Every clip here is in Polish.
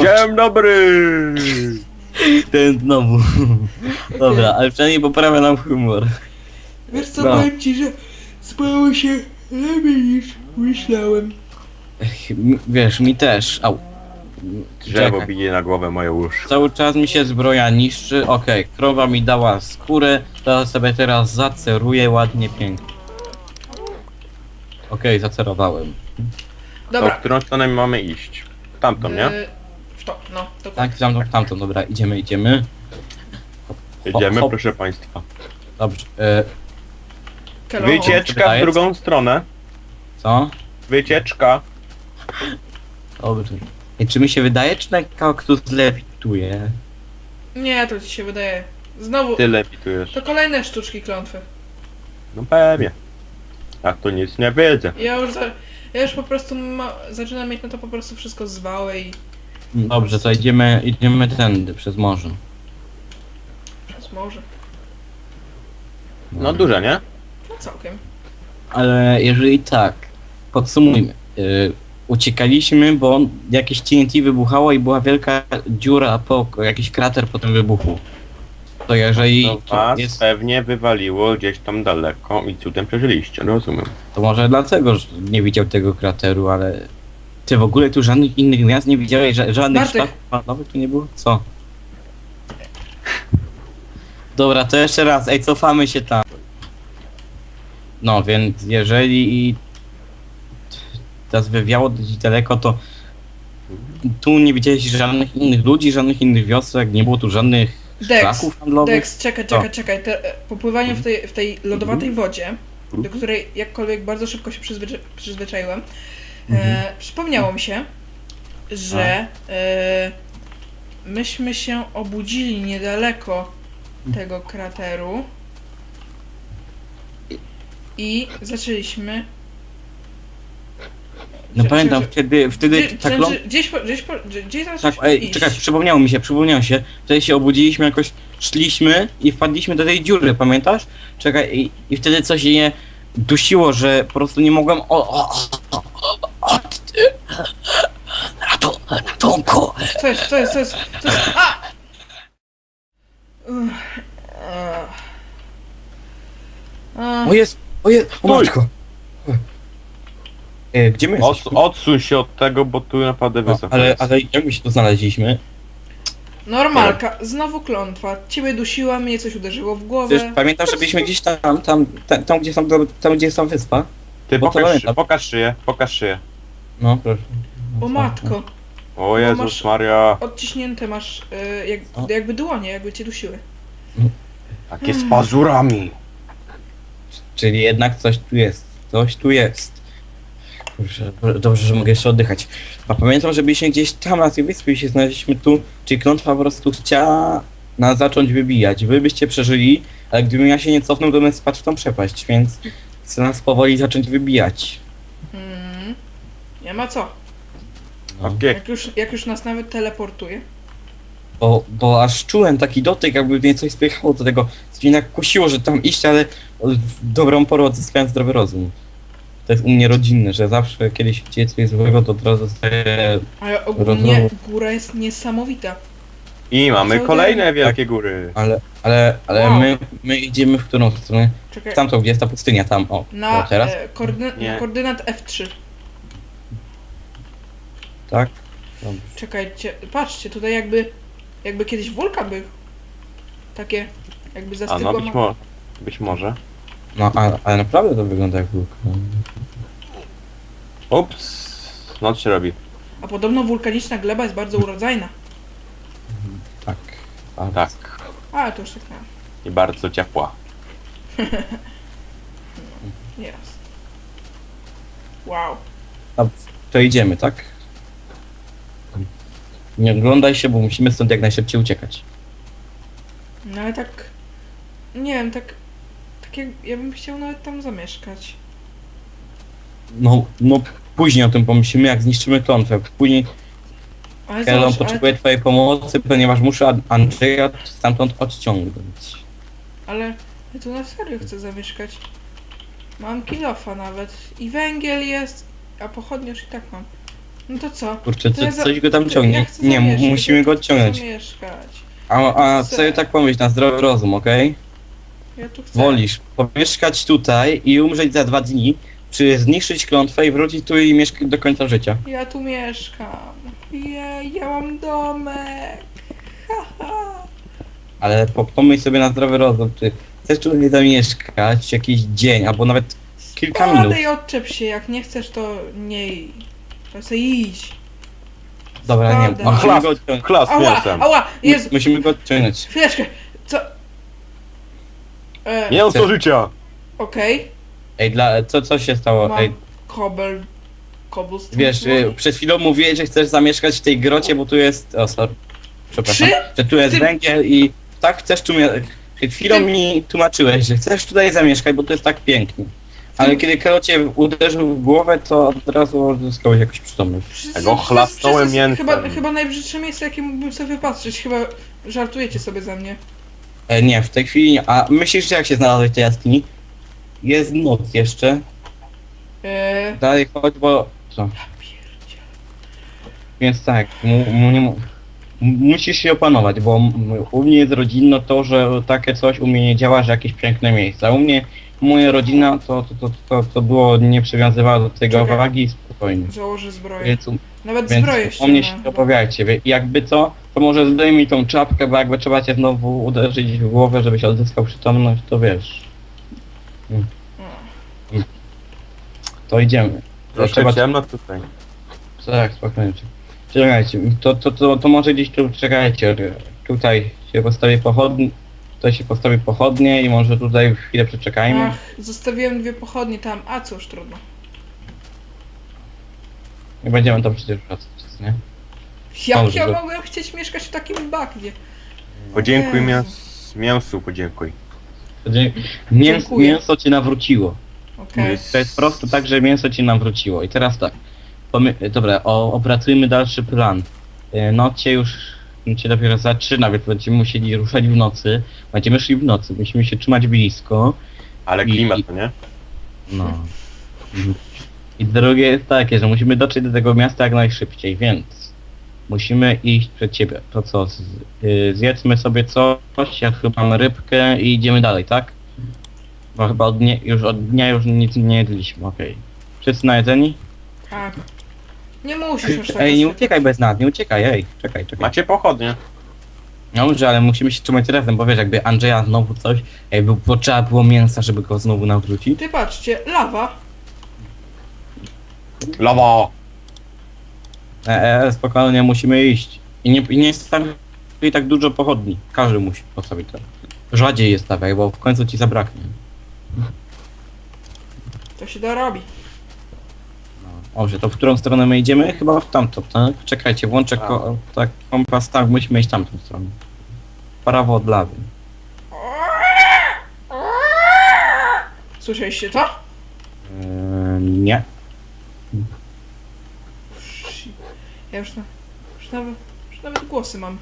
Dzień dobry! ten znowu. Dobra, ale przynajmniej poprawia nam humor. Wiesz co, No. powiem ci, że spało się lepiej niż myślałem. Wiesz, mi też. Au. Drzewo Czekaj. bije na głowę moje łóżko. Cały czas mi się zbroja niszczy. Okej, krowa mi dała skórę. To sobie teraz zaceruję ładnie, pięknie. Okej, zacerowałem. To Dobra. w którą stronę mamy iść? W Tamtą, nie? y, W to, no, to Tak, tamtą, tamtą, dobra, idziemy, idziemy. Jedziemy, hop. proszę państwa. Dobrze, e, Kelo. Wycieczka w Wydaje- drugą stronę. co? Wycieczka. Dobrze. I czy mi się wydaje, czy ten kaktus lewituje? Nie, to ci się wydaje. Znowu, Ty lewitujesz. to kolejne sztuczki klątwy. No pewnie. A to nic nie wiedzę. Ja już, za, ja już po prostu ma, zaczynam mieć na to po prostu wszystko zwałe i Dobrze, to idziemy, idziemy tędy, przez morze. przez morze. No duże, nie? No całkiem. Ale jeżeli tak, podsumujmy. Yy, uciekaliśmy, bo jakieś TNT wybuchało i była wielka dziura, po, jakiś krater po tym wybuchu. To jeżeli No to was jest, pewnie wywaliło gdzieś tam daleko i cudem przeżyliście, rozumiem. to może dlatego, że nie widział tego krateru, ale ty w ogóle tu żadnych innych miast nie widziałeś, ża- żadnych Bartek. sztab nowych tu nie było? Co? Dobra, to jeszcze raz, ej, cofamy się tam. No, więc jeżeli i teraz wywiało dość daleko, to tu nie widziałeś żadnych innych ludzi, żadnych innych wiosek, nie było tu żadnych Dex, szlaków handlowych. Dex, czekaj, czekaj, czekaj. Te, e, po pływaniu w tej, w tej lodowatej Mhm. wodzie, do której jakkolwiek bardzo szybko się przyzwycza, przyzwyczaiłem, Mhm. e, przypomniało mi się, że e, myśmy się obudzili niedaleko tego krateru i zaczęliśmy... No że- pamiętam, że- wtedy, wtedy Gdzie, tak znaczy, ląd... gdzieś, po, gdzieś, po, gdzie- gdzieś Tak, ej, iść. czekaj, przypomniało mi się, przypomniało się. Wtedy się obudziliśmy jakoś, szliśmy i wpadliśmy do tej dziury, pamiętasz? Czekaj, i, i wtedy coś je dusiło, że po prostu nie mogłem... O, o, o, o, o, ratu, ratunku! Co jest, co jest, co jest, co jest, a! Uff, ach. Ach, O jest, o jest, o Stój! matko! E, gdzie my Od, jesteśmy? odsuń się od tego, bo tu naprawdę No, wysoko ale, jest. ale jak my się tu znaleźliśmy? Normalka, znowu klątwa. Ciebie dusiła, mnie coś uderzyło w Przecież głowę. pamiętam, że byliśmy gdzieś tam, tam, tam, tam, gdzie, są, tam gdzie jest tam wyspa. Ty bo to pokaż, pamiętam. pokaż szyję, pokaż szyję. No, proszę. O matko, O Jezus masz- Maria, odciśnięte masz, y, jak, O. jakby dłonie, jakby cię dusiły. takie z pazurami. Czyli jednak coś tu jest. Coś tu jest. Kurczę, dobrze, że mogę jeszcze oddychać. A pamiętam, że byliśmy gdzieś tam na tej wyspie i się znaleźliśmy tu, czyli klątwa po prostu chciała nas zacząć wybijać. Wy byście przeżyli, ale gdybym ja się nie cofnął, to bym spadł w tą przepaść, więc chce nas powoli zacząć wybijać. Mm, nie ma co. No. Okej. Jak już, jak już nas nawet teleportuje. Bo, bo aż czułem taki dotyk, jakby mnie coś spychało do tego. Mnie tak kusiło, że tam iść, ale w dobrą porę odzyskałem zdrowy rozum. To jest u mnie rodzinne, że zawsze kiedyś dzieje coś złego, to od razu zostaje... Ale ogólnie góra jest niesamowita. I mamy Co kolejne wielkie góry. Ale, ale, ale Wow. my, my idziemy w którą stronę? Czekaj, W tamtą, gdzie jest ta pustynia, tam, o. na o teraz? e, koordyna- Nie. na koordynat F3. Tak? Dobrze. Czekajcie, patrzcie, tutaj jakby, jakby kiedyś wulkan był. Takie, jakby A zastygła no być, ma- mo być może. No, a, ale naprawdę to wygląda jak wulkan. Ups, noc się robi. A podobno wulkaniczna gleba jest bardzo urodzajna. Tak. A, Tak. A, to już tak I bardzo ciepła. nieraz. Wow. A, to idziemy, tak? Nie oglądaj się, bo musimy stąd jak najszybciej uciekać. No ale tak, nie wiem, tak, ja bym chciał nawet tam zamieszkać. No, no później o tym pomyślimy, jak zniszczymy klątwę. Później Ale Elon zobacz, ale, potrzebuje twojej pomocy, ponieważ muszę An- Andrzeja stamtąd odciągnąć. ale ja tu na serio chcę zamieszkać. Mam kilofa nawet i węgiel jest, a pochodnie już i tak mam. No to co? Kurczę, To ja za- coś go tam ciągnie. chcę Nie, mu- zamieszkać, musimy go chcę odciągnąć. zamieszkać. A, a Chcę. sobie tak pomyśl na zdrowy rozum, okej? Ja tu chcę. Wolisz pomieszkać tutaj i umrzeć za dwa dni, czy zniszczyć klątwę i wrócić tu i mieszkać do końca życia? Ja tu mieszkam. Jej, ja mam domek. Haha. Ale po, pomyśl sobie na zdrowy rozum, czy chcesz tutaj zamieszkać jakiś dzień, albo nawet Kilka minut. Spadaj, odczep się, jak nie chcesz to nie... To se idź. Dobra, nie, Spadaj. A musimy chlast, go odciągnąć. chlast Ała, mięsem. ała, Jezu, Musimy go odciągnąć. chwileczkę, co? E, Mięso życia! Okej, Ej, dla, co, co się stało? mam Ej, kobel... Cobblestone wiesz, y, przed chwilą mówiłeś, że chcesz zamieszkać w tej grocie, bo tu jest... O, sorry. Przepraszam. Trzy? Że tu jest Ty- węgiel i tak chcesz tu... mia- Przed chwilą Ty- mi tłumaczyłeś, że chcesz tutaj zamieszkać, bo to jest tak pięknie. Ale kiedy Karo cię uderzył w głowę, to od razu odzyskałeś jakąś przytomność. Przecież- Ja go chlasnąłem mięsem. Chyba, chyba najbrzydsze miejsce, jakie mógłbym sobie wypatrzeć. Chyba żartujecie sobie ze mnie. E, nie, w tej chwili nie. A myślisz, że jak się znalazłeś w tej jaskini? Jest noc jeszcze. Eee, Dalej chodź, bo... Co? Więc tak, mu, mu, nie, mu, musisz się opanować, bo m- u mnie jest rodzinno to, że takie coś u mnie nie działa, że jakieś piękne miejsca. U mnie moja rodzina to, to, to, to, to było, nie przywiązywała do tego Czekaj. wagi i spokojnie. Założę zbroję. Więc, u- Nawet więc zbroję o mnie się ściągnę. opowiadajcie. Wie- Jakby co, to może zdejmij tą czapkę, bo jakby trzeba cię znowu uderzyć w głowę, żebyś odzyskał przytomność, to wiesz. Mm. To idziemy. Troszkę trzeba- ciemno tutaj. Tak, spokojnie. Czekajcie, to, to, to, to może gdzieś tu, czekajcie, tutaj się postawi pochodnie, tutaj się postawi pochodnie i może tutaj chwilę przeczekajmy. Ach, zostawiłem dwie pochodnie tam. A cóż, trudno. Nie będziemy tam przecież wracać, nie? Jak Dobrze, ja to- mogłem chcieć mieszkać w takim bagnie? Podziękuj mięs... mięsu, podziękuj. Mięs, Dziękuję. mięso cię nawróciło. Okej. To jest po prostu tak, że mięso cię nawróciło. I teraz tak, pomy- dobra, o, opracujmy dalszy plan. E, Noc się już się dopiero zaczyna, więc będziemy musieli ruszać w nocy. Będziemy szli w nocy, musimy się trzymać blisko. Ale I- klimat, i- to nie? No. Mhm. I drugie jest takie, że musimy dotrzeć do tego miasta jak najszybciej, więc musimy iść przed ciebie. To co, z, y, zjedzmy sobie coś, ja chyba mam rybkę i idziemy dalej, tak? Bo chyba od dnia, już od dnia już nic nie jedliśmy, okej. Wszyscy najedzeni? Tak. Nie musisz już Ej, nie uciekaj bez nas, nie uciekaj, ej, czekaj, czekaj. Macie pochodnie. Dobrze, ale musimy się trzymać razem, bo wiesz, jakby Andrzeja znowu coś, jakby potrzeba było mięsa, żeby go znowu nawrócić. Ty patrzcie, lawa. Lawa! E, e, spokojnie, musimy iść. I nie, i nie stawiaj tak dużo pochodni. Każdy musi postawić to. Rzadziej je stawiaj, bo w końcu ci zabraknie. To się da robi. Dobrze, to w którą stronę my idziemy? Chyba w tamtą, tak? Czekajcie, włączę ko tak, kompas, tak, musimy iść tamtą stronę. Prawo od lawy. Słyszeliście to? Eee, nie. Ja już, na, już, nawet, już nawet głosy mam.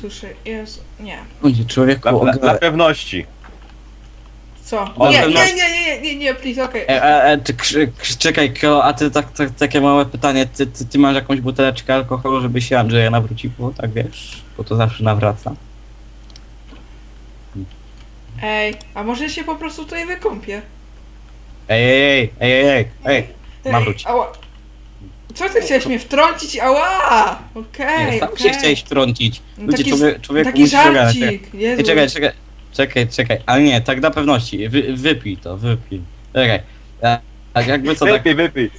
Słyszę, jest... Nie. Będzie człowieku, Dla, dla, dla pewności. Co? O, Nie, nie, nie, nie, nie, nie, please, okej. E, e, e, czy, krzy- krzy- czekaj, Kro, a ty tak, tak, takie małe pytanie, ty, ty, ty masz jakąś buteleczkę alkoholu, żeby się Andrzeja nawróciło, tak wiesz? Bo to zawsze nawraca. Ej, a może się po prostu tutaj wykąpię? Ej, ej, ej, ej, ej, ej, Ej, Nawróć. Ała. Co ty chciałeś mnie wtrącić? Ała! Okej, nie, sam okej. się chciałeś wtrącić. No Ludzie, taki, człowiek, taki musisz ogarnąć. Czekaj, żarcik, Jezu. Ej, czekaj, czekaj, czekaj, czekaj, ale nie, tak dla pewności, Wy, wypij to, wypij. Czekaj, a, tak jakby co, tak, Wypij, wypij.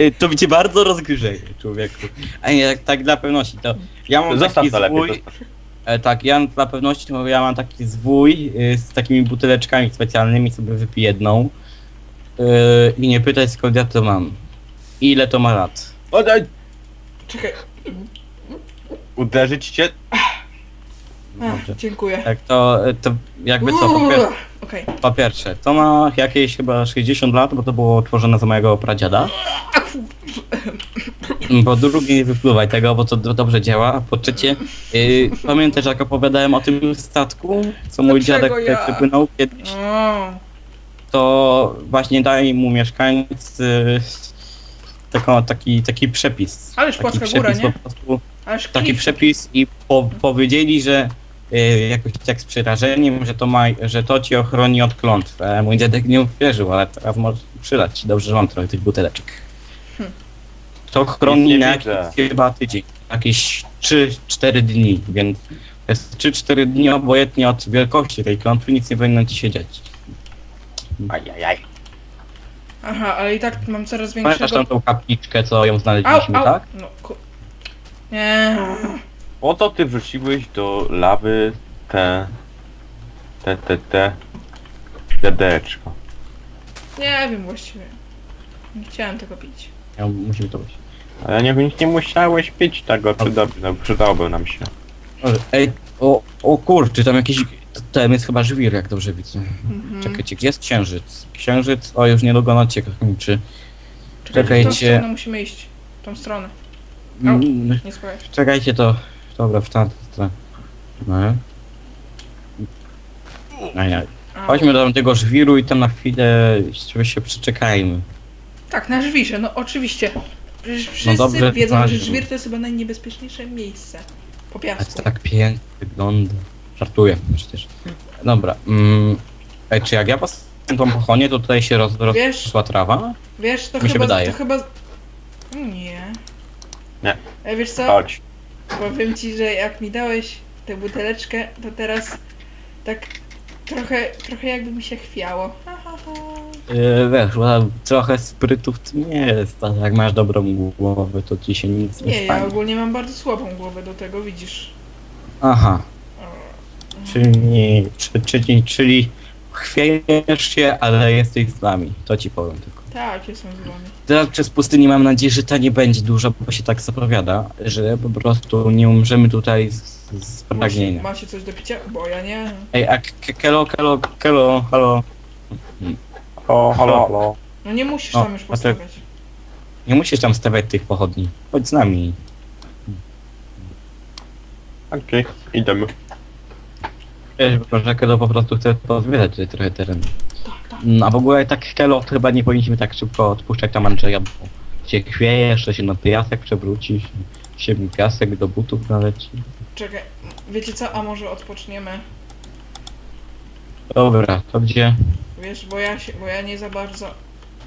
y, to by cię bardzo rozgrzeje, człowieku. A nie, tak, tak dla pewności, to ja mam Zostaw taki to lepiej. zwój, Zostaw. E, tak, ja dla pewności to ja mam taki zwój y, z takimi buteleczkami specjalnymi, sobie wypiję jedną. Y, I nie pytaj skąd ja to mam. Ile to ma lat. Oddaj! Czekaj. Uderzyć cię? Ach, dziękuję. Tak, to, to jakby co, po, pier Okej. po pierwsze, to ma jakieś chyba 60 lat, bo to było tworzone za mojego pradziada. Po drugie, nie wypływaj tego, bo to do, dobrze działa. A po trzecie, y, pamiętasz jak opowiadałem o tym statku, co mój Dlaczego dziadek ja? ja? wypłynął kiedyś? O, to właśnie dali mu mieszkańcy taką, taki, taki przepis. Ależ taki płaska góra, przepis nie? po prostu, Ależ taki klif. przepis i po, powiedzieli, że y, jakoś tak z przerażeniem, że to ma, że to ci ochroni od klątw. E, mój dziadek nie uwierzył, ale teraz może przylać. Dobrze, że mam trochę tych buteleczek. Hmm. To chroni na widzę. jakieś chyba tydzień. Jakieś 3-4 dni, więc jest 3-4 dni obojętnie od wielkości tej klątwy, nic nie powinno ci się dziać. Ajajaj. Aha, ale i tak mam coraz Pamiętasz większego... tam tą kapliczkę, co ją znaleźliśmy, au! tak? No, ku... Nie. Po co ty wrzuciłeś do lawy te... te, te, te... wiadereczko? Nie wiem właściwie. Nie chciałem tego pić. Ja, musimy to być. Ale nie, nie musiałeś pić tego, przyda, no, przydałoby nam się. Ej, o, o kurczę, tam jakiś... Tam jest chyba żwir, jak dobrze widzę. Mhm. Czekajcie, gdzie jest księżyc? Księżyc, o już niedługo noc się kończy. Czekajcie, w tą stronę musimy iść. W tą stronę. Au. Mm, Nie słuchaj. Czekajcie to. Dobra, w tamtą stronę. No. No nie. Au. Chodźmy do tego żwiru i tam na chwilę sobie się przyczekajmy. Tak, na żwirze, no oczywiście. Przecież wszyscy No dobrze, wiedzą, że na- żwir to jest chyba najniebezpieczniejsze miejsce. Po A piasku. to tak pięknie wygląda. Żartuję przecież. Dobra. Mm, ej, czy jak ja postawię tą pochonię, to tutaj się roz, Wiesz, rozrosła trawa? wiesz, to mi się chyba... wydaje. To chyba... Nie. Nie. E, wiesz co? Chodź. Powiem ci, że jak mi dałeś tę buteleczkę, to teraz tak trochę, trochę jakby mi się chwiało. Ha, ha, ha. Yy, wiesz, bo trochę sprytów to nie jest, ale jak masz dobrą głowę, to ci się nic nie, Nie, ja stanie. ogólnie mam bardzo słabą głowę do tego, widzisz. Aha, czyli, czy, czyli, czyli chwiejesz się, ale jesteś z nami, to ci powiem tylko. Tak, jestem z wami. Teraz przez pustyni mam nadzieję, że ta nie będzie duża, bo się tak zapowiada, że po prostu nie umrzemy tutaj z, z Macie, pragnienia. macie coś do picia? Bo ja nie. Ej, a K- Kelo, Kelo, Kelo, halo, O, halo, halo. No nie musisz O, tam już a postawiać. nie musisz tam stawiać tych pochodni, chodź z nami. Okej, idziemy. Wiesz, że Kelo po prostu chce pozwiedzać tutaj trochę teren. Tak, tak. No, a w ogóle tak Kelo to chyba nie powinniśmy tak szybko odpuszczać tam Andrzeja, bo się chwiejesz, to się na piasek przewróci, się piasek do butów naleci. Czekaj, wiecie co? A może odpoczniemy? Dobra, to gdzie? Wiesz, bo ja się, bo ja nie za bardzo.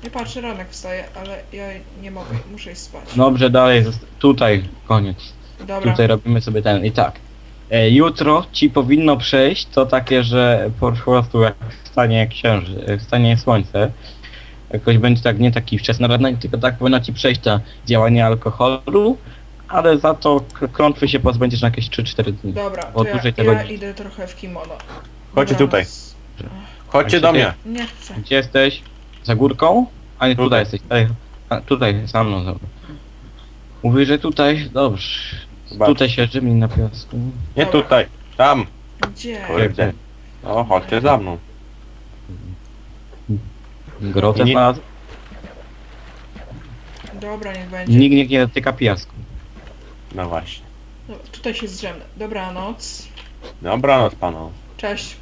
Nie patrzę, ranek wstaje, ale ja nie mogę, muszę iść spać. Dobrze, dalej, zosta- tutaj, koniec. Dobra. Tutaj robimy sobie ten i tak. E, jutro ci powinno przejść to takie, że po prostu jak wstanie księży, e, wstanie słońce, jakoś będzie tak nie taki wczesny ranek, tylko tak powinno ci przejść to działanie alkoholu, ale za to k- klątwy się pozbędziesz na jakieś 3-4 dni. Dobra, to ja, dłużej tego ja nie- idę trochę w kimono. Chodźcie Dobranoc. Chodźcie do mnie. Nie chcę. Gdzie jesteś? Za górką? A nie, tutaj, Tutaj. jesteś. Tutaj, a, tutaj, za mną, dobra. Mówisz, że tutaj? Dobrze. Zobacz. Tutaj się Jimmy na piasku. Nie Dobra. tutaj. Tam. Gdzie? Kurde. No, chodźcie za mną. Grotę Nie- znalazł? Dobra, niech będzie. Nikt niech nie dotyka piasku. No właśnie. No, tutaj się zdrzemnę. Dobranoc. Dobranoc panu. Cześć.